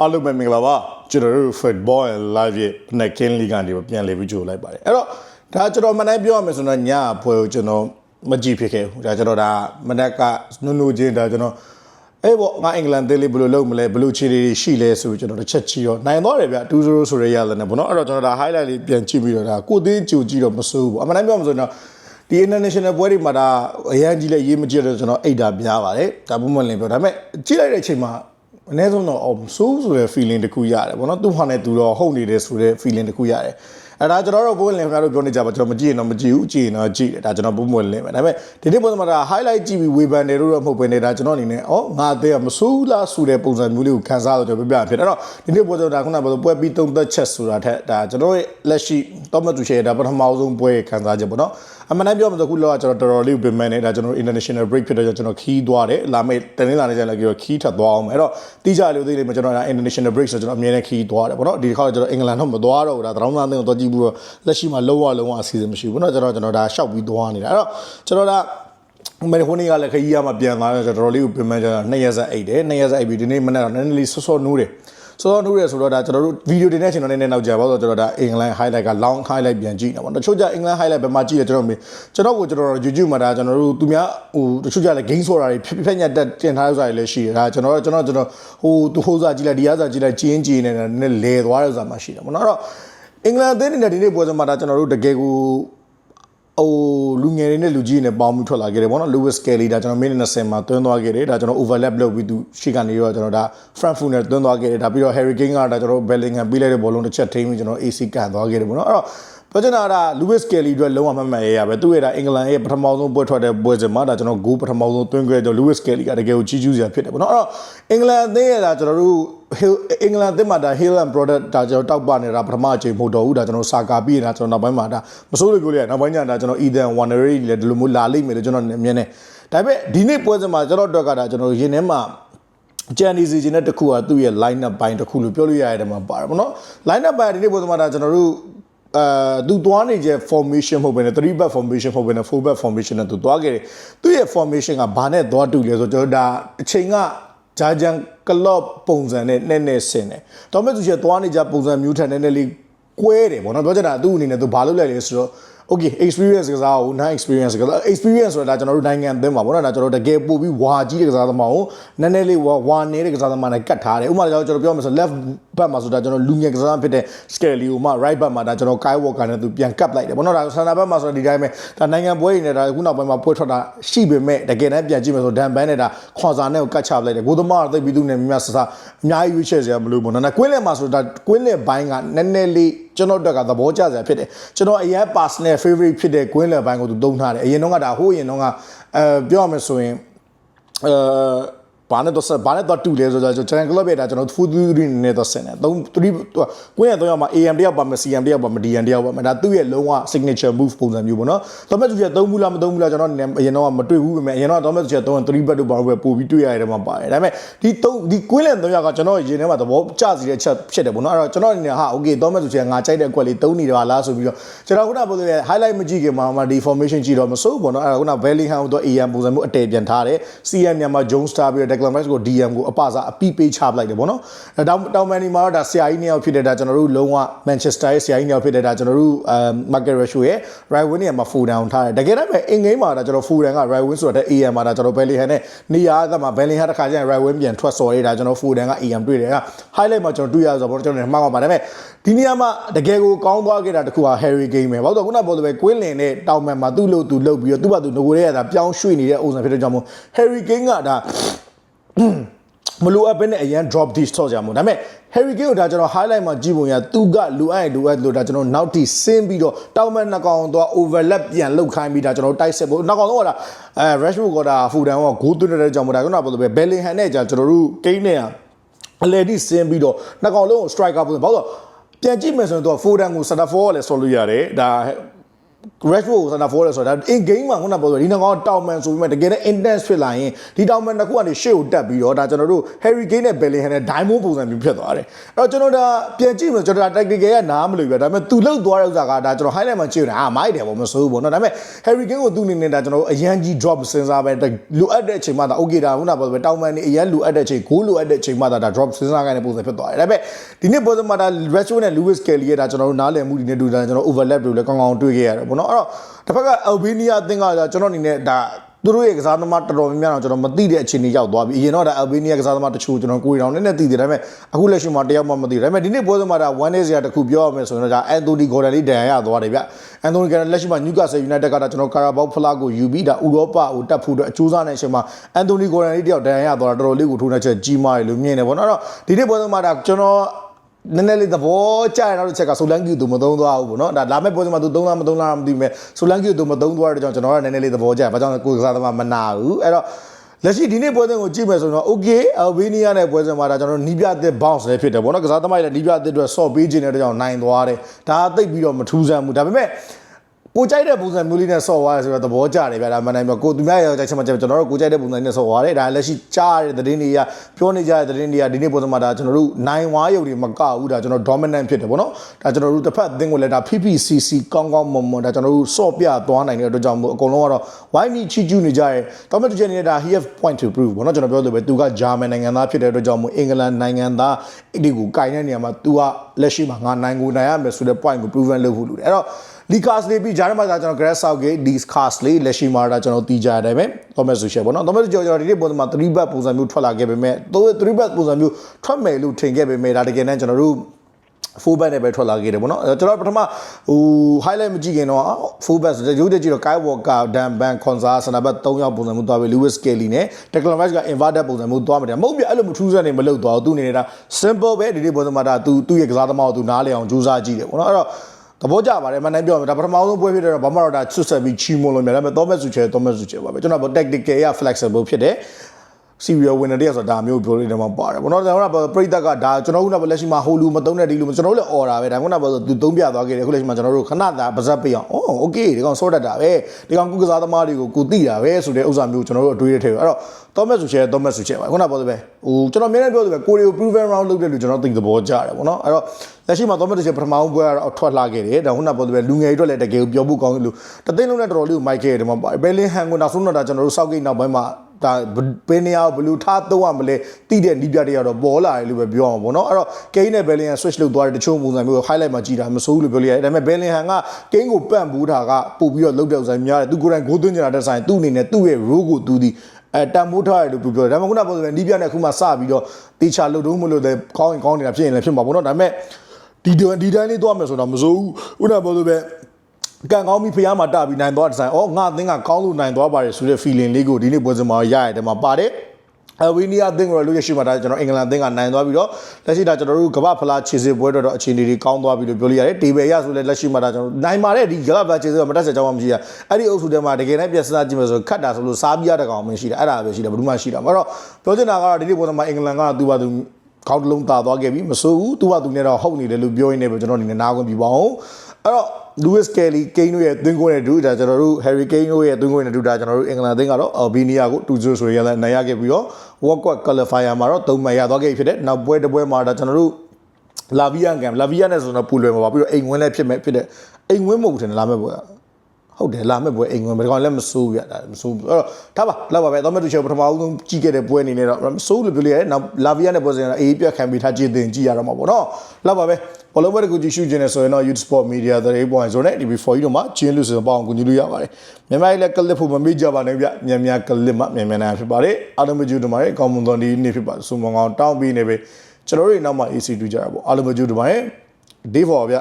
အားလုံးပဲမင်္ဂလာပါကျွန်တော်တို့ football and live ရဲ့နှစ်ကင်းလီကနေပြန်လည်ပြီးကြိုလိုက်ပါတယ်အဲ့တော့ဒါကျွန်တော်မနေ့ပြောရမယ်ဆိုတော့ညအဖွဲကိုကျွန်တော်မကြည့်ဖြစ်ခဲ့ဘူးဒါကျွန်တော်ဒါမနေ့ကနုနုချင်းဒါကျွန်တော်အေးပေါ့ငါအင်္ဂလန်သေးလေးဘယ်လိုလုပ်မလဲဘယ်လိုခြေတွေရှိလဲဆိုပြီးကျွန်တော်တစ်ချက်ချီတော့နိုင်တော့တယ်ဗျ2-0ဆိုရရလည်းနဲ့ပေါ့နော်အဲ့တော့ကျွန်တော်ဒါ highlight လေးပြန်ကြည့်ပြီးတော့ဒါကိုသေးကြိုကြည့်တော့မစိုးဘူးအမှန်တမ်းပြောမှဆိုတော့ဒီ international ပွဲတွေမှာဒါအရန်ကြီးလဲရေးမကြည့်တော့ကျွန်တော်အိတ်တာပြားပါတယ်ဒါပုံမှန်လင်းပြောဒါပေမဲ့ကြည့်လိုက်တဲ့အချိန်မှာ အနည်းဆုံးတော့အောင်ဆိုးဆိုတဲ့ feeling တစ်ခုရတယ်ပေါ့နော်သူ့ဟာနဲ့သူတော့ဟုတ်နေတယ်ဆိုတဲ့ feeling တစ်ခုရတယ် အဲဒါကျွန်တော်တို့ဘိုးလင်ခင်ဗျားတို့ပြောနေကြပါကျွန်တော်မကြည့်ရင်တော့မကြည့်ဘူးကြည့်ရင်တော့ကြည့်တယ်ဒါကျွန်တော်ပုံမှန်လင်းပဲဒါပေမဲ့ဒီနေ့ပုံစံမှာဒါ highlight ကြည့်ပြီးဝေဖန်တယ်လို့တော့မဟုတ်ဘဲနဲ့ဒါကျွန်တော်အနေနဲ့ဩငါအသေးကမဆိုးလားဆိုတဲ့ပုံစံမျိုးလေးကိုခံစားတော့ကျွန်တော်ပြပြဖြစ်တယ်အဲ့တော့ဒီနေ့ပုံစံဒါခုနကပြောပွဲပြီးသုံးသက်ချက်ဆိုတာထက်ဒါကျွန်တော်ရဲ့လက်ရှိတော့မတူချေဒါပထမဆုံးပွဲခံစားချက်ပေါ့နော်အမှန်တမ်းပြောမှဆိုခုလောကကျွန်တော်တော်တော်လေးပြင်မဲ့နေတာကျွန်တော် international break ဖြစ်တဲ့ကျွန်တော်ခီးသွားတယ်လာမယ့်တနင်္လာနေ့ကျရင်လည်းခီးထပ်သွားအောင်အဲ့တော့တိကျလို့သိလိမ့်မယ်ကျွန်တော် international break ဆိုကျွန်တော်အမြဲတမ်းခီးသွားတယ်ပေါ့နော်ဒီတစ်ခါကျွန်တော်အင်္ဂလန်တော့မသွားတော့ဘူးဒါတရောင်းသားသိန်းကိုသွားကြည့်ပြီးတော့လက်ရှိမှာလုံးဝလုံးဝအစီအစဉ်မရှိဘူးเนาะကျွန်တော်ကျွန်တော်ဒါရှောက်ပြီးသွားနေတာအဲ့တော့ကျွန်တော်ဒါမယ်ဟိုနေ့ကလည်းခရီးရမှာပြန်လာတော့တော်တော်လေးကိုပြင်မဲ့ကျွန်တော်2ရက်ဆက်အိတ်တယ်2ရက်ဆက်အိတ်ပြီးဒီနေ့မနေ့တော့နည်းနည်းလေးဆော့ဆော့နိုးတယ်စောစောနှုတ်ရဲဆိုတော့ဒါကျွန်တော်တို့ဗီဒီယိုတင်တဲ့အချိန်တော့နည်းနည်းနောက်ကြပါတော့ကျွန်တော်ဒါအင်္ဂလန် highlight က long highlight ပြန်ကြည့်နေပါတော့တချို့ကြအင်္ဂလန် highlight ဘယ်မှာကြည့်လဲကျွန်တော်ကျွန်တော်ကိုကျွန်တော် YouTube မှာဒါကျွန်တော်တို့သူများဟိုတချို့ကြလည်း game ဆိုတာတွေဖြစ်ဖြစ်ညက်တက်တင်ထားရဆိုတာတွေလည်းရှိတယ်ဒါကျွန်တော်တို့ကျွန်တော်ကျွန်တော်ဟိုသူဟိုးစားကြည့်လိုက်ဒီအားစားကြည့်လိုက်ကျင်းကျင်းနေတာနည်းနည်းလဲသွားတဲ့ဆိုတာမှရှိတယ်ပေါ့နော်အဲ့တော့ အင်္ဂလန်အသင်းနေတဲ့ဒီနေ့ပွဲစဉ်မှာဒါကျွန်တော်တို့တကယ်ကိုဟိုလူငယ်တွေနဲ့လူကြီးတွေနဲ့ပေါင်းပြီးထွက်လာခဲ့တယ်ပေါ့နော် Lewis Kelly ဒါကျွန်တော်မိနစ်20မှာတွန်းသွားခဲ့တယ်ဒါကျွန်တော် overlap လုပ်ပြီးသူရှေ့ကနေတော့ကျွန်တော်ဒါ Frankfurt နဲ့တွန်းသွားခဲ့တယ်ဒါပြီးတော့ Harry Kane ကဒါကျွန်တော် Bellingham ပြီးလိုက်တဲ့ဘောလုံးတစ်ချက်ထိန်းပြီးကျွန်တော် AC ကန်သွားခဲ့တယ်ပေါ့နော်အဲ့တော့ ပြောချင်တာက Lewis Kelly အတွက်လုံးဝမှတ်မှတ်ရရပဲသူ့ရဲ့ဒါအင်္ဂလန်ရဲ့ပထမဆုံးပွဲထွက်တဲ့ပွဲစဉ်မှာဒါကျွန်တော်ဂိုးပထမဆုံးသွင်းခဲ့တဲ့ Lewis Kelly ကတကယ်ကိုကြီးကျူးစရာဖြစ်တယ်ပေါ့နော်အဲ့တော့အင်္ဂလန်အသင်းရဲ့ဒါကျွန်တော်တို့ Hill အင်္ဂလန်အသင်းမှာဒါ Hill and Product ဒါကျွန်တော်တောက်ပနေတာပထမအချိန်မဟုတ်တော့ဘူးဒါကျွန်တော်စာကာပြီးနေတာကျွန်တော်နောက်ပိုင်းမှာဒါမစိုးလို့ပြောလိုက်နောက်ပိုင်းကျဒါကျွန်တော် Ethan Wannery လည်းဒီလိုမျိုးလာလိမ့်မယ်လို့ကျွန်တော်မြင်နေဒါပေမဲ့ဒီနေ့ပွဲစဉ်မှာကျွန်တော်အတွက်ကဒါကျွန်တော်ရင်ထဲမှာဂျန်နီစီဂျင်တဲ့တစ်ခုကသူ့ရဲ့ line up ပိုင်းတစ်ခုလို့ပြောလို့ရတဲ့မှာပါတယ်ဗောနော် line up ပိုင်းဒီနေ့ပွဲစဉ်မှာဒါကျွန်တော်တို့ အဲသူသွားနေကျ formation မဟုတ်ဘဲနဲ့3 back formation မဟုတ်ဘဲနဲ့4 back formation နဲ့သူသွားခဲ့တယ်သူ့ရဲ့ formation ကဘာနဲ့သွားတူလဲဆိုတော့ကျွန်တော်ဒါအချိန်ကဂျာဂျန်ကလော့ပုံစံနဲ့နဲ့နဲ့ဆင်တယ်။တော်မဲ့သူချက်သွားနေကြပုံစံမျိုးထက်နည်းနည်းလေးကွဲတယ်ပေါ့နော်။ပြောချင်တာသူ့အနေနဲ့သူဘာလုပ်လိုက်လဲဆိုတော့ okay experience ကစားကို non experience ကစား experience ဆိုတာဒါကျွန်တော်တို့နိုင်ငံအသင်းပါပေါ့နော်ဒါကျွန်တော်တကယ်ပို့ပြီးဝါကြီးတဲ့ကစားသမားကိုနည်းနည်းလေးဝါဝါနေတဲ့ကစားသမားနဲ့ကတ်ထားတယ်ဥပမာကျွန်တော်ပြောမှဆို left back မှာဆိုတာကျွန်တော်လူငယ်ကစားသမားဖြစ်တဲ့ Skelly ကိုမှ right back မှာဒါကျွန်တော် Kai Walker နဲ့သူပြန်ကတ်လိုက်တယ်ပေါ့နော်ဒါ center back မှာဆိုတော့ဒီတိုင်းပဲဒါနိုင်ငံပွဲတွေနဲ့ဒါခုနောက်ပိုင်းမှာပွဲထွက်တာရှိပေမဲ့တကယ်တမ်းပြန်ကြည့်မယ်ဆိုဒန်ဘန်နဲ့ဒါခွန်စာနဲ့ကိုကတ်ချပလိုက်တယ်ကိုသမားသိပ်ပြီးသူနဲ့မြတ်ဆဆအများကြီးရွေးချယ်စရာမလိုဘူးနော်ကွင်းလယ်မှာဆိုဒါကွင်းလယ်ဘိုင်းကနည်းနည်းလေး ကျွန်တော်တို့ကသဘောကျစရာဖြစ်တယ်ကျွန်တော်အရင် personal favorite ဖြစ်တဲ့ကွင်းလယ်ဘိုင်းကိုသူသုံးထားတယ်အရင်တော့ကဒါဟိုးရင်တော့ကအဲပြောရမယ်ဆိုရင်အဲ ဘာနဲ့တော့ဆက်ဘာနဲ့တော့တူလဲဆိုတော့ကျွန်တော် club ရဲ့ဒါကျွန်တော်4 3နဲ့တော့ဆင်တယ်3 3ကွင်းရတော့မှာ AM တယောက်ပါမယ် CM တယောက်ပါမယ် DN တယောက်ပါမယ်ဒါသူ့ရဲ့လုံးဝ signature move ပုံစံမျိုးပေါ့နော်တော့မဲ့သူချက်3ဘူးလားမ3ဘူးလားကျွန်တော်အနေနဲ့အရင်တော့မတွေ့ဘူးပဲအရင်တော့တော့မဲ့သူချက်3 3 back တို့ဘာလို့ပဲပို့ပြီးတွေ့ရတဲ့မှာပါတယ်ဒါပေမဲ့ဒီ3ဒီကွင်းလန်3ယောက်ကကျွန်တော်ရင်ထဲမှာသဘောကျစီတဲ့ချက်ဖြစ်တယ်ပေါ့နော်အဲ့တော့ကျွန်တော်အနေနဲ့ဟာ okay တော့မဲ့သူချက်ငါကြိုက်တဲ့အကွက်လေး3နေတယ်လားဆိုပြီးတော့ကျွန်တော်ခုနကပြောတဲ့ highlight မကြည့်ခင်မှာမှဒီ formation ကြည့်တော့မစိုးပေါ့နော်အဲ့ဒါခုန Bellingham ကိုတော့ AM ပုံစံမျိုးအတည်ပြန်ထားတယ် CM မြန်မာ Jones Star ပြီးတော့ Declan Rice ကို DM ကိုအပစားအပိပေးချပလိုက်တယ်ပေါ့နော်အဲတောင်တောင်မန်နီမှာတော့ဒါဆရာကြီးနှစ်ယောက်ဖြစ်တဲ့ဒါကျွန်တော်တို့လုံးဝ Manchester ရဲ့ဆရာကြီးနှစ်ယောက်ဖြစ်တဲ့ဒါကျွန်တော်တို့အမ် Market Ratio ရဲ့ right wing နေရာမှာ full down ထားတယ်တကယ်တမ်းပဲအင်္ဂိမ်းမှာဒါကျွန်တော် full down က right wing ဆိုတော့ AM မှာဒါကျွန်တော် Bellingham နဲ့နေရာကမှာ Bellingham တစ်ခါကျရင် right wing ပြန်ထွက်စော်ရတာကျွန်တော် full down က AM တွေ့တယ်က highlight မှာကျွန်တော်တွေ့ရဆိုတော့ကျွန်တော်မှောက်ပါဒါပေမဲ့ဒီနေရာမှာတကယ်ကိုကောင်းသွားခဲ့တာတခုက Harry Kane ပဲဘာလို့လဲခုနပြောသလိုပဲကွင်းလင်နဲ့တောင်မန်မှာသူ့လို့သူလှုပ်ပြီးတော့သူ့ဘာသူငကိုရဲကဒါပြောင်းရွှေ့နေတဲ့ပုံစံဖြစ်တဲ့ကြောင့်မို့ Harry Kane ကဒါ မလိုအပ်ဘဲနဲ့အရန် drop dish ထော့ကြမှာဒါပေမဲ့ Harry Kane ကိုဒါကျွန်တော် highlight မှာကြည့်ပုံရသူကလူအပ်လူအပ်လို့ဒါကျွန်တော်နောက်တိဆင်းပြီးတော့တောင်မနှကောင်တော့ overlap ပြန်လုတ်ခိုင်းပြီးဒါကျွန်တော်တိုက်ဆက်ဖို့နှကောင်တော့ကဒါအဲ Rashford ကဒါ Foden ကဂိုးသွင်းတဲ့ကြောင့်မို့ဒါကတော့ပြောလို့ပဲ Bellingham နဲ့ကြာကျွန်တော်တို့ Kane နဲ့အလေဒီဆင်းပြီးတော့နှကောင်လုံးကို striker ပုံစံဘာလို့ပြန်ကြည့်မယ်ဆိုရင်တော့ Foden ကို center forward လည်းဆော်လို့ရတယ်ဒါ Rashford ကို center forward လဲဆိုတာဒါ in game မှာခုနကပြောဆိုဒီနှစ်ကောင်ကတောင်မန်ဆိုပြီးမှတကယ်နဲ့ intense ဖြစ်လာရင်ဒီတောင်မန်တစ်ခုကနေရှေ့ကိုတက်ပြီးတော့ဒါကျွန်တော်တို့ Harry Kane နဲ့ Bellingham နဲ့ Diamond ပုံစံမျိုးဖြစ်သွားတယ်အဲ့တော့ကျွန်တော်ဒါပြန်ကြည့်မယ်ကျွန်တော်ဒါ tactical ကနားမလို့ပြဒါပေမဲ့သူလှုပ်သွားတဲ့ဥစ္စာကဒါကျွန်တော် highlight မှာကြည့်နေတာအာမိုက်တယ်ပေါ့မဆိုးဘူးပေါ့နော်ဒါပေမဲ့ Harry Kane ကိုသူ့အနေနဲ့ဒါကျွန်တော်တို့အရန်ကြီး drop စဉ်းစားပဲလိုအပ်တဲ့အချိန်မှဒါ okay ဒါခုနကပြောဆိုတောင်မန်နေအရန်လိုအပ်တဲ့အချိန် goal လိုအပ်တဲ့အချိန်မှဒါဒါ drop စဉ်းစားခိုင်းတဲ့ပုံစံဖြစ်သွားတယ်ဒါပေမဲ့ဒီနေ့ပွဲစဉ်မှာဒါ Rashford နဲ့ Lewis Kelly ရဲ့ဒါကျွန်တော်တို့နားလည်မှုဒီနေ့တူဒါကျွန်တော် overlap တွေလည်းကောင်းကောင်းတွေ့ခဲ့ရတယ်ပေါ့နော်အဲ့တော့တစ်ဖက်က Albania အသင်းကဒါကျွန်တော်အနေနဲ့ဒါသူတို့ရဲ့ကစားသမားတော်တော်များများတော့ကျွန်တော်မသိတဲ့အခြေအနေရောက်သွားပြီအရင်တော့ဒါ Albania ကစားသမားတချို့ကျွန်တော်ကိုယ်တောင်နည်းနည်းသိတယ်ဒါပေမဲ့အခုလက်ရှိမှာတယောက်မှမသိဘူးဒါပေမဲ့ဒီနေ့ပွဲစဉ်မှာဒါ one day စရာတစ်ခုပြောရမယ်ဆိုရင်တော့ဒါ Anthony Gordon လေးဒဏ်ရာရသွားတယ်ဗျ Anthony Gordon လက်ရှိမှာ Newcastle United ကဒါကျွန်တော် Carabao Flag ကိုယူပြီးဒါဥရောပကိုတက်ဖို့အတွက်အကျိုးစားနေတဲ့အချိန်မှာ Anthony Gordon လေးတယောက်ဒဏ်ရာရသွားတာတော်တော်လေးကိုထိုးနှက်ချက်ကြီးမားတယ်လို့မြင်တယ်ပေါ့နော်အဲ့တော့ဒီနေ့ပွဲစဉ်မှာဒါကျွန်တော် နည်းနည်းလေးသဘောကျရတဲ့ချက်ကဆိုလန်ကီသူမသုံးသွားဘူးပေါ့နော်ဒါလာမဲ့ပွဲစဉ်မှာသူသုံးလားမသုံးလားမသိဘူးမဲ့ဆိုလန်ကီသူမသုံးသွားတဲ့ကြောင့်ကျွန်တော်ကနည်းနည်းလေးသဘောကျတယ်ဘာကြောင့်လဲကိုယ်ကစားသမားမနာဘူးအဲ့တော့လက်ရှိဒီနေ့ပွဲစဉ်ကိုကြည့်မယ်ဆိုတော့ okay Albania နဲ့ပွဲစဉ်မှာဒါကျွန်တော်နီးပြအသစ် bounce လည်းဖြစ်တယ်ပေါ့နော်ကစားသမားတွေလည်းနီးပြအသစ်အတွက်ဆော့ပေးခြင်းတဲ့ကြောင့်နိုင်သွားတယ်ဒါသိပ်ပြီးတော့မထူးဆန်းဘူးဒါပေမဲ့ ကိုကြိုက်တဲ့ပုံစံမျိုးလေးနဲ့ဆော့သွားရဲဆိုတော့သဘောကျတယ်ဗျာဒါမှန်တိုင်းမှာကိုသူများရောကြိုက်ချက်မှကျွန်တော်တို့ကိုကြိုက်တဲ့ပုံစံနဲ့ဆော့သွားတယ်ဒါလက်ရှိကြားရတဲ့သတင်းတွေကပြောနေကြတဲ့သတင်းတွေကဒီနေ့ပုံစံမှာဒါကျွန်တော်တို့နိုင်ဝါရုပ်တွေမကဘူးဒါကျွန်တော် dominant ဖြစ်တယ်ပေါ့နော်ဒါကျွန်တော်တို့တစ်ဖက်အသင်းကိုလည်းဒါ PPCC ကောင်းကောင်းမွန်မွန်ဒါကျွန်တော်တို့ဆော့ပြသွားနိုင်တဲ့အတွက်ကြောင့်မို့အကုန်လုံးကတော့ဝိုင်းပြီးချီကျူးနေကြရဲတောမတ်တူချန်နေတာ he have point to prove ပေါ့နော်ကျွန်တော်ပြောလို့ပဲသူကဂျာမန်နိုင်ငံသားဖြစ်တဲ့အတွက်ကြောင့်မို့အင်္ဂလန်နိုင်ငံသားအဲ့ဒီကိုကင်တဲ့နေရာမှာသူကလက်ရှိမှာငါနိုင်ကိုနိုင်ရမယ်ဆိုတဲ့ point ကို proven လုပ်ဖို့လိုတယ်အဲ့တော့ လီကာစလေးပြီးဂျာမန်မှာကျွန်တော် Grass Southgate ဒီ cast လေးလက်ရှိမှာဒါကျွန်တော်တီးကြရတယ်ပဲ Thomas Tuchel ပေါ့နော် Thomas Tuchel ကျွန်တော်ဒီနေ့ပုံစံမှာ3 back ပုံစံမျိုးထွက်လာခဲ့ပေမဲ့3 3 back ပုံစံမျိုးထွက်မယ်လို့ထင်ခဲ့ပေမဲ့ဒါတကယ်တမ်းကျွန်တော်တို့ full back နဲ့ပဲထွက်လာခဲ့တယ်ပေါ့နော်အဲကျွန်တော်ပထမဟို highlight မကြည့်ခင်တော့ full back ဆိုတဲ့ရုပ်တကြည့်တော့ Kai Walker Dan Ban Konza ဆန္ဒဘတ်3ယောက်ပုံစံမျိုးသွားပြီ Lewis Kelly နဲ့ Declan Rice က inverted ပုံစံမျိုးသွားမှာတယ်မဟုတ်ပြအဲ့လိုမထူးဆန်းနေမလုပ်သွားဘူးသူအနေနဲ့ဒါ simple ပဲဒီနေ့ပုံစံမှာဒါသူသူ့ရဲ့ကစားသမားကိုသူနားလည်အောင်ကြိုးစားကြည့်တယ်ပေါ့နော်အဲ့တော့ သဘောကျပါတယ်မနိုင်ပြောမယ်ဒါပထမဆုံးပွဲဖြစ်တဲ့တော့ဘာမှတော့ဒါဆွတ်ဆက်ပြီးချီမွန်လို့မြင်တယ်ဒါပေမဲ့ Thomas Tuchel Thomas Tuchel ပါပဲကျွန်တော် tactical ရ flexible ဖြစ်တယ် serial winner တည်းဆိုတာဒါမျိုးပြောလို့တော့မှာပါတယ်ဘောနော်ကျွန်တော်ကပရိသတ်ကဒါကျွန်တော်ခုနကလက်ရှိမှာဟိုလူမသုံးတဲ့ဒီလူမကျွန်တော်လည်း order ပဲဒါခုနကပြောဆိုသူသုံးပြသွားခဲ့တယ်ခုလက်ရှိမှာကျွန်တော်တို့ခဏသာပါဇက်ပေးအောင်အော် okay ဒီကောင်စောတတ်တာပဲဒီကောင်ကုကစားသမားတွေကိုကိုသိတာပဲဆိုတဲ့ဥစ္စာမျိုးကျွန်တော်တို့အတွေးရထဲအဲ့တော့ Thomas Tuchel Thomas Tuchel ပါခုနကပြောဆိုပဲဟိုကျွန်တော်မြင်နေပြောဆိုပဲကိုရီကို proven round လုပ်တဲ့လူကျွန်တော်သိသဘောကျတယ်ပေါ့နော်အဲ့တော့လက်ရှိမှာ Thomas Tuchel ပထမအောင်ပွဲကတော့ထွက်လာခဲ့တယ်ဒါခုနကပြောဆိုပဲလူငယ်တွေအတွက်လည်းတကယ်ကိုပြောဖို့ကောင်းတယ်လို့တသိန်းလုံးနဲ့တော်တော်လေးကိုမိုက်ခဲ့တယ်ဒီမှာပါတယ်ဘယ်လင်ဟန်ကိုနောက်ဆုံးတော့ဒါကျွန်တော်တို့စောက်ကိတ်နောက်ပိုင်းမှာ ဒါဘယ်နေရာဘယ်လိုထားသုံးရမလဲတိတဲ့နီးပြတွေကတော့ပေါ်လာတယ်လို့ပဲပြောအောင်ပေါ့နော်အဲ့တော့ကိန်းနဲ့ဘယ်လင်ဟန် switch လုပ်သွားတဲ့တချို့ပုံစံမျိုး highlight မှာကြည့်တာမစိုးဘူးလို့ပြောလိုက်ရတယ်ဒါပေမဲ့ဘယ်လင်ဟန်ကကိန်းကိုပန့်ဘူးတာကပို့ပြီးတော့လုတ်တဲ့ဥစားများတယ်သူကိုယ်တိုင်ဂိုးသွင်းကြတာတက်ဆိုင်သူ့အနေနဲ့သူ့ရဲ့ role ကိုသူဒီအဲတန်မိုးထားရတယ်လို့ပြောတယ်ဒါပေမဲ့ခုနကပြောဆိုနီးပြနဲ့ခုမှစပြီးတော့တေချာလုတ်တော့မလို့လည်းကောင်းရင်ကောင်းနေတာဖြစ်ရင်လည်းဖြစ်မှာပေါ့နော်ဒါပေမဲ့ဒီဒီတိုင်းလေးသွားမယ်ဆိုတော့မစိုးဘူးခုနကပြောဆိုပဲ ကံကောင်းပြီးဖျားမှာတပြီးနိုင်သွားတဲ့ဆိုင်အော်ငါအသင်းကကောင်းလို့နိုင်သွားပါတယ်ဆိုတဲ့ feeling လေးကိုဒီနေ့ပွဲစဉ်မှာရရတယ်မှာပါတယ်အဝီနီယာအသင်းကိုလို့ရရှိမှာဒါကျွန်တော်အင်္ဂလန်အသင်းကနိုင်သွားပြီးတော့လက်ရှိဒါကျွန်တော်တို့ကမ္ဘာဖလားခြေစစ်ပွဲတော့တော့အခြေအနေတွေကောင်းသွားပြီလို့ပြောလို့ရတယ်တေဘယ်ရဆိုလဲလက်ရှိမှာဒါကျွန်တော်နိုင်ပါတယ်ဒီကမ္ဘာဖလားခြေစစ်ကမတက်ဆက်ကြောင်းမှမရှိရအဲ့ဒီအုပ်စုထဲမှာတကယ်နဲ့ပြက်စားကြည့်မယ်ဆိုခတ်တာဆိုလို့စားပြရတဲ့ကောင်မှရှိတယ်အဲ့ဒါပဲရှိတယ်ဘယ်သူမှရှိတာမဟုတ်တော့ပြောချင်တာကတော့ဒီနေ့ပွဲမှာအင်္ဂလန်ကသူ့ဘာသူ ခေါင်းတစ်လုံးတာသွားခဲ့ပြီမဆိုးဘူးသူ့ဘာသူနဲ့တော့ဟုတ်နေတယ်လို့ပြောရင်းနဲ့ပဲကျွန်တော်အနေနဲ့နားခွင့်ပြပါအောင်အဲ့တော့ Lewis Kelly Kane တို့ရဲ့သွင်းကိုနဲ့တူဒါကျွန်တော်တို့ Harry Kane တို့ရဲ့သွင်းကိုနဲ့တူဒါကျွန်တော်တို့အင်္ဂလန်အသင်းကတော့ Albania ကို2-0ဆိုရလည်းနိုင်ရခဲ့ပြီးတော့ World Cup qualifier မှာတော့3မှတ်ရသွားခဲ့ဖြစ်တဲ့နောက်ပွဲတစ်ပွဲမှာဒါကျွန်တော်တို့လာဗီယန်ကံလာဗီယန်နဲ့ဆိုတော့ပူလွယ်မှာပါပြီးတော့အိမ်ဝင်းလည်းဖြစ်မဲ့ဖြစ်တဲ့အိမ်ဝင်းမဟုတ်ဘူးထင်တယ်လာမဲ့ပွဲက ဟုတ်တယ်လာမဲ့ပွဲအိမ်ဝင်ဘယ်ကောင်လည်းမစိုးရတာမစိုးဘူးအဲ့တော့ထားပါလောက်ပါပဲတော့မဲ့သူချေပထမအောင်ဆုံးကြည့်ခဲ့တဲ့ပွဲအနေနဲ့တော့မစိုးလို့ပြောလို့ရတယ်နောက်လာဗီယာနဲ့ပွဲစဉ်ကတော့အေးပြတ်ခံပြီးထားကြည့်တင်ကြည့်ရတော့မှာပေါ့နော်လောက်ပါပဲဘောလုံးပွဲတစ်ခုကြည့်ရှုခြင်းနဲ့ဆိုရင်တော့ Youth Sport Media 3.0နဲ့ TV4 တို့မှာကျင်းလို့ဆိုတော့ပေါ့အောင်ကူညီလို့ရပါတယ်မြန်မာပြည်လည်းကလစ်ဖို့မမေ့ကြပါနဲ့ဗျမြန်မြန်ကလစ်မှမြန်မြန်နိုင်ဖြစ်ပါတယ်အားလုံးမကြည့်တို့မှာကောင်းမွန်သောဒီနေ့ဖြစ်ပါတယ်စုံမကောင်းတောင်းပြီးနေပဲကျွန်တော်တို့နောက်မှ AC တူကြတာပေါ့အားလုံးမကြည့်တို့မှာ day for ဗျ